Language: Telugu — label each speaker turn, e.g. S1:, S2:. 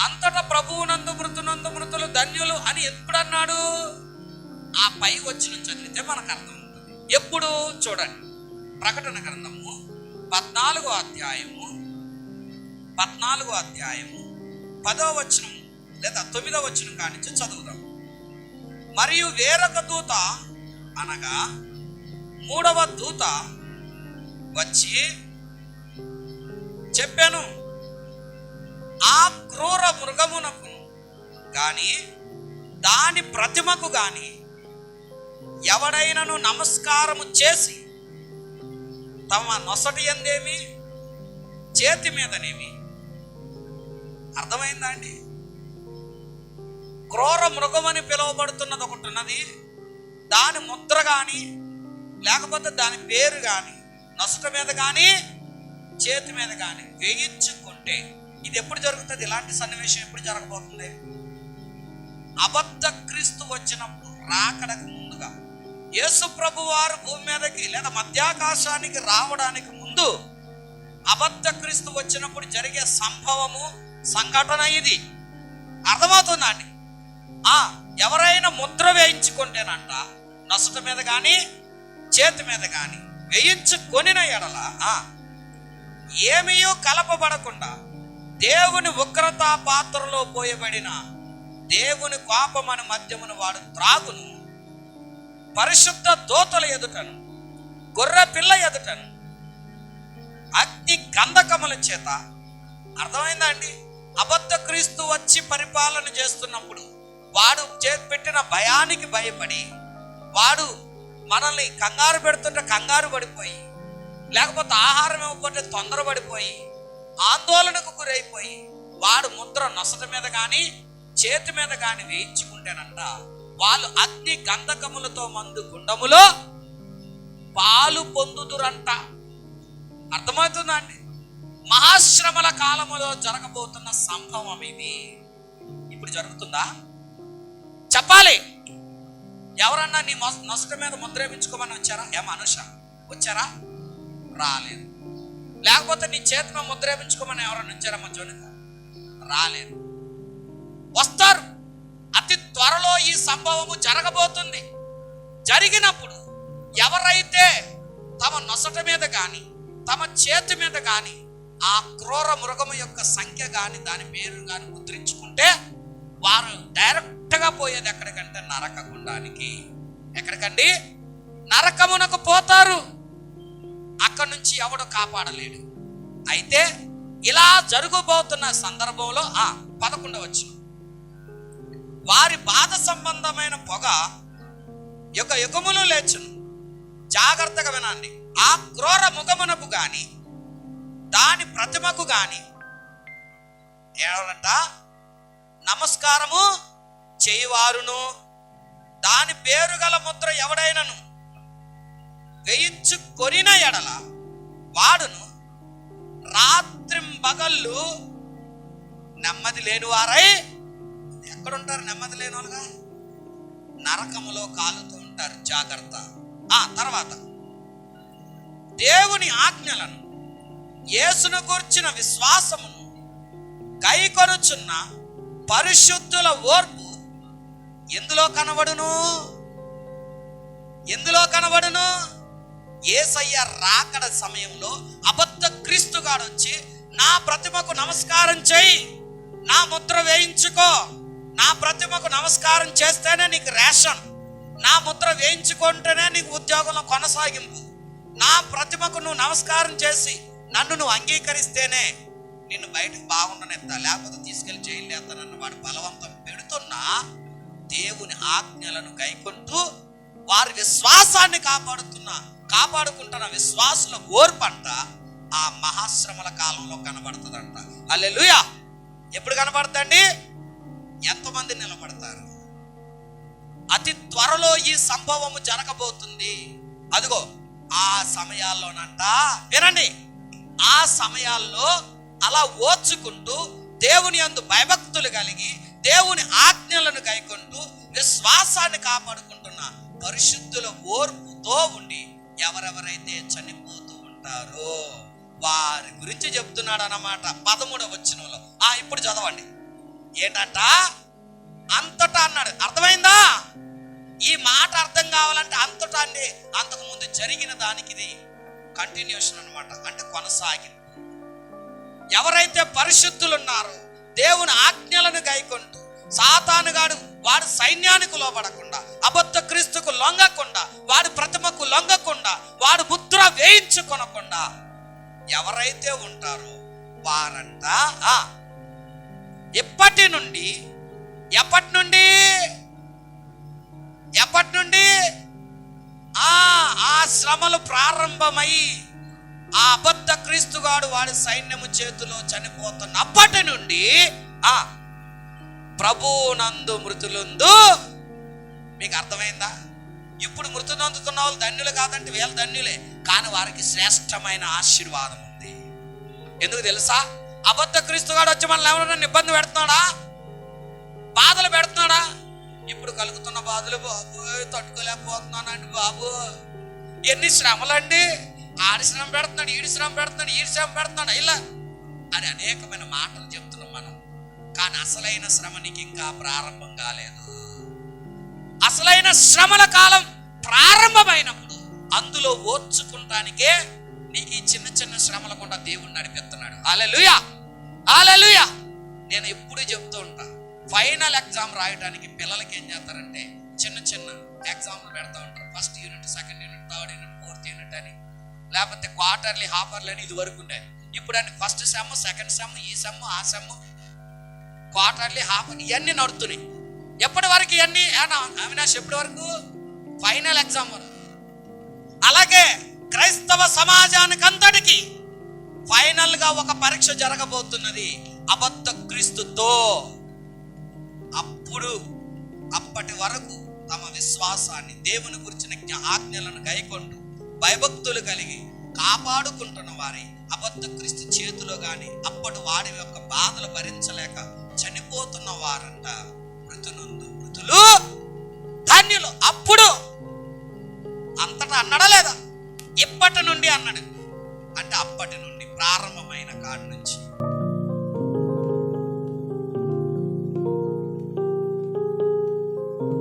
S1: అంతటా ప్రభువునందు మృతునందు మృతులు ధన్యులు అని ఎప్పుడన్నాడు? ఆ పై వచ్చిన చదివితే మనకు అర్థం ఉంటుంది ఎప్పుడు? చూడండి. ప్రకటన గ్రంథము పద్నాలుగో అధ్యాయము పద్నాలుగో అధ్యాయము పదో వచనం లేదా తొమ్మిదో వచనం కానించి చదువుదాం. మరియు వేరొక దూత అనగా మూడవ దూత వచ్చి చెప్పాను కానీ దాని ప్రతిమకు కానీ ఎవడైనను నమస్కారము చేసి తమ నొసటి ఎందేమి చేతి మీదనేమి? అర్థమైందా అండి? క్రూర మృగమని పిలువబడుతున్నది ఒకటి ఉన్నది. దాని ముద్ర కానీ లేకపోతే దాని పేరు కానీ నొసట మీద కానీ చేతి మీద కానీ వేయించుకుంటే ఇది ఎప్పుడు జరుగుతుంది? ఇలాంటి సన్నివేశం ఎప్పుడు జరగబోతుంది? అబద్ధ క్రీస్తు వచ్చినప్పుడు రాకడకు ముందుగా యేసు ప్రభు వారు భూమి మీదకి లేదా మధ్యాకాశానికి రావడానికి ముందు అబద్ధ క్రీస్తు వచ్చినప్పుడు జరిగే సంభవము సంఘటన ఇది. అర్థమవుతుందా అండి ఆ ఎవరైనా ముద్ర వేయించుకుంటేనంట నసుట మీద కానీ చేతి మీద కానీ వేయించుకొనిన ఎడల ఆ, ఏమీయూ కలపబడకుండా దేవుని ఉగ్రత పాత్రలో పోయబడిన దేవుని కోపమని మద్యమును వాడు త్రాగును. పరిశుద్ధ దోతల ఎదుటను గొర్రె పిల్ల ఎదుటను అగ్ని గంధకముల చేత అర్థమైందా అండి అబద్ధ క్రీస్తు వచ్చి పరిపాలన చేస్తున్నప్పుడు వాడు పెట్టిన భయానికి భయపడి వాడు మనల్ని కంగారు పెడుతుంటే కంగారు పడిపోయి లేకపోతే ఆహారం ఇవ్వకుంటే తొందరపడిపోయి ఆందోళనకు గురైపోయి వాడు ముద్ర నొసట మీద కానీ చేతి మీద కానీ వేయించుకుంటేనంట వాళ్ళు అగ్ని గంధకములతో మందు గుండములో పాలు పొందుదురంట. అర్థమవుతుందా అండి మహాశ్రమల కాలములో జరగబోతున్న సంభవం ఇది. ఇప్పుడు జరుగుతుందా? చెప్పాలి. ఎవరన్నా నీ మొస- మీద ముద్రేపించుకోమని వచ్చారా? ఏమ అనుష వచ్చారా? రాలేదు. లేకపోతే నీ చేతిలో ముద్రేపించుకోమని ముద్ర ఎవరన్నా వచ్చారా మా జోనిక రాలేదు. వస్తారు. అతి త్వరలో ఈ సంభవము జరగబోతుంది. జరిగినప్పుడు ఎవరైతే తమ నొసట మీద కానీ తమ చేతి మీద కానీ ఆ క్రూర మృగము యొక్క సంఖ్య కానీ దాని పేరు కానీ ముద్రించుకుంటే వారు డైరెక్ట్గా పోయేది ఎక్కడికంటే నరకగుండానికి. ఎక్కడికండి? నరకమునకు పోతారు. అక్కడి నుంచి ఎవడు కాపాడలేడు. అయితే ఇలా జరగబోతున్న సందర్భంలో ఆ పదకొండవచ్చు వారి బాధ సంబంధమైన పొగ యొక్క యుగములు లేచును. జాగ్రత్తగా వినండి. ఆ క్రూర ముఖమునకు గాని దాని ప్రతిమకు గాని ఏమంట? నమస్కారము చేయువారును. దాని పేరు గల ముద్ర ఎవడైనను వేయించు కొరిన ఎడల వాడును. రాత్రింబగళ్ళు నెమ్మది లేని వారై ఎక్కడుంటారు నెమ్మది లేని వాళ్ళుగా? నరకములో కాలుతూ ఉంటారు జాగ్రత్త. ఆ తర్వాత. దేవుని ఆజ్ఞలను యేసును గూర్చిన విశ్వాసమును కైకొనుచున్న పరిశుద్ధుల ఓర్పు ఎందులో కనబడును? ఎందులో కనబడును? ఏసయ్య రాకడ సమయంలో అబద్ధ క్రీస్తుగాడు వచ్చి నా ప్రతిమకు నమస్కారం చేయి నా ముద్ర వేయించుకో. ప్రతిమకు నమస్కారం చేస్తేనే నీకు రేషన్. నా ముద్ర వేయించుకుంటేనే నీకు ఉద్యోగంలో కొనసాగింపు. నా ప్రతిమకు నువ్వు నమస్కారం చేసి నన్ను నువ్వు అంగీకరిస్తేనే నిన్ను బయటకు బాగుండనెత్తా లేకపోతే తీసుకెళ్ళి జైలు నన్ను. వాడు బలవంతం పెడుతున్నా దేవుని ఆజ్ఞలను గైకుంటూ వారి విశ్వాసాన్ని కాపాడుతున్న. కాపాడుకుంటున్న విశ్వాసుల ఓర్పంట ఆ మహాశ్రమల కాలంలో కనబడుతుందంట. అల్లెలుయా ఎప్పుడు కనబడుతుందండి? ఎంతమంది నిలబడతారు. అతి త్వరలో ఈ సంభవము జరగబోతుంది. అదిగో ఆ సమయాల్లోనంట. వినండి ఆ సమయాల్లో అలా ఓర్చుకుంటూ దేవుని అందు భయభక్తులు కలిగి దేవుని ఆజ్ఞలను కైకొంటూ విశ్వాసాన్ని కాపాడుకుంటున్న పరిశుద్ధుల ఓర్పుతో ఉండి ఎవరెవరైతే చనిపోతూ ఉంటారో వారి గురించి చెప్తున్నాడు అన్నమాట పదమూడవ వచ్చినలో ఆ ఇప్పుడు చదవండి. ఏంటంట? అంతటా అన్నాడు. అర్థమైందా? ఈ మాట అర్థం కావాలంటే అంతటా అండి. అంతకు ముందు జరిగిన దానికి ఇది కంటిన్యూషన్ అనమాట అంటే కొనసాగింది ఎవరైతే పరిశుద్ధులు ఉన్నారో దేవుని ఆజ్ఞలను గైకొంటూ సాతానుగాడు వాడు సైన్యానికి లోబడకుండా అబద్ధ క్రీస్తుకు లొంగకుండా వాడి ప్రతిమకు లొంగకుండా వాడు ముద్ర వేయించుకొనకుండా ఎవరైతే ఉంటారో వారంట ఆ, ఎప్పటి నుండి ఎప్పటి నుండి ఎప్పటి నుండి ఆ ఆ శ్రమలు ప్రారంభమై ఆ అబద్ధ క్రీస్తుగాడు వాడి సైన్యము చేతిలో చనిపోతున్నప్పటి నుండి ఆ ప్రభునందు మృతులందు మీకు అర్థమైందా? ఇప్పుడు మృతునందుతున్న వాళ్ళు ధన్యులు కాదంటే వీళ్ళ ధన్యులే కానీ వారికి శ్రేష్టమైన ఆశీర్వాదం ఉంది. ఎందుకు తెలుసా? అబద్ధ క్రీస్తుగాడు వచ్చి మనల్ని ఎవరైనా ఇబ్బంది పెడుతున్నాడా? బాధలు పెడుతున్నాడా? ఇప్పుడు కలుగుతున్న బాధలు బాబు తట్టుకోలేకపోతున్నానండి బాబు. ఎన్ని శ్రమలండి? ఆడి శ్రమ పెడుతున్నాడు ఈడి శ్రమ పెడుతున్నాడు ఈడి శ్రమ పెడుతున్నాడు ఇలా. అని అనేకమైన మాటలు చెప్తున్నాం మనం. కానీ అసలైన శ్రమ నీకు ఇంకా ప్రారంభం కాలేదు. అసలైన శ్రమల కాలం ప్రారంభమైనప్పుడు అందులో ఓర్చుకుంటానికే నీకు ఈ చిన్న చిన్న శ్రమల కూడా దేవుడు నడిపిస్తున్నాడు. అలెలుయా అలెలుయా నేను ఎప్పుడు చెప్తూ ఉంటాను ఫైనల్ ఎగ్జామ్ రాయడానికి పిల్లలకి ఏం చేస్తారంటే చిన్న చిన్న ఎగ్జామ్లు పెడతా ఉంటారు. First unit second unit third unit fourth unit అని. లేకపోతే క్వార్టర్లీ హాఫర్లీ అని ఇది వరకు ఉండే. ఇప్పుడు అని ఫస్ట్ సెమ్ సెకండ్ సెమ్ ఈ సెమ్ ఆ సెమ్ క్వార్టర్లీ హాఫ్ ఇవన్నీ నడుతున్నాయి. ఎప్పటి వరకు ఇవన్నీ ఏనా? అవినాష్ ఎప్పటి వరకు? ఫైనల్ ఎగ్జామ్ వరకు. అలాగే క్రైస్తవ సమాజానికి అంతటికి ఫైనల్గా ఒక పరీక్ష జరగబోతున్నది అబద్ధ క్రీస్తుతో. అప్పుడు అప్పటి వరకు తమ విశ్వాసాన్ని దేవుని గురించిన ఆజ్ఞలను గైకొంటూ భయభక్తులు కలిగి కాపాడుకుంటున్న వారి అబద్ధ క్రీస్తు చేతిలో గాని అప్పటి వారి యొక్క బాధలు భరించలేక చనిపోతున్న వారంట మృతునందు మృతులు. ధన్యులు. అప్పుడు అంతటా అన్నడా లేదా ఇప్పటి నుండి అన్నాడు. అంటే అప్పటి నుండి ప్రారంభమైన కాడి నుంచి.